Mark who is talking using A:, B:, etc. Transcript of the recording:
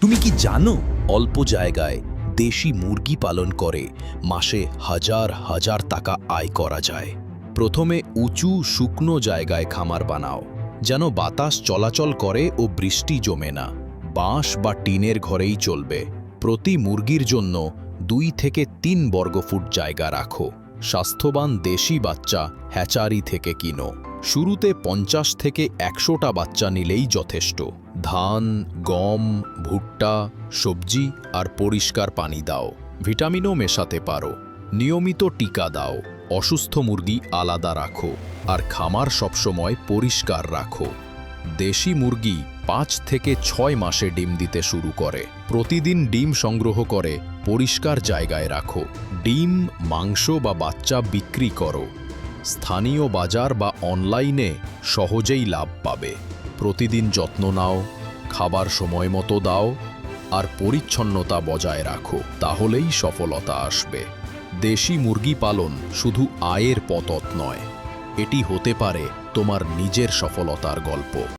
A: তুমি কি জানো, অল্প জায়গায় দেশি মুরগি পালন করে মাসে হাজার হাজার টাকা আয় করা যায়। প্রথমে উঁচু, শুকনো জায়গায় খামার বানাও, যেন বাতাস চলাচল করে ও বৃষ্টি জমে না। বাঁশ বা টিনের ঘরেই চলবে। প্রতি মুরগির জন্য দুই থেকে তিন বর্গফুট জায়গা রাখো। স্বাস্থ্যবান দেশি বাচ্চা হ্যাচারি থেকে কিনো। শুরুতে পঞ্চাশ থেকে একশোটা বাচ্চা নিলেই যথেষ্ট। ধান, গম, ভুট্টা, সবজি আর পরিষ্কার পানি দাও। ভিটামিনও মেশাতে পারো। নিয়মিত টিকা দাও। অসুস্থ মুরগি আলাদা রাখো আর খামার সবসময় পরিষ্কার রাখো। দেশি মুরগি পাঁচ থেকে ছয় মাসে ডিম দিতে শুরু করে। প্রতিদিন ডিম সংগ্রহ করে পরিষ্কার জায়গায় রাখো। ডিম, মাংস বা বাচ্চা বিক্রি করো। স্থানীয় বাজার বা অনলাইনে সহজেই লাভ পাবে। প্রতিদিন যত্ন নাও, খাবার সময় মতো দাও আর পরিচ্ছন্নতা বজায় রাখো, তাহলেই সফলতা আসবে। দেশি মুরগি পালন শুধু আয়ের পতত নয়, এটি হতে পারে তোমার নিজের সফলতার গল্প।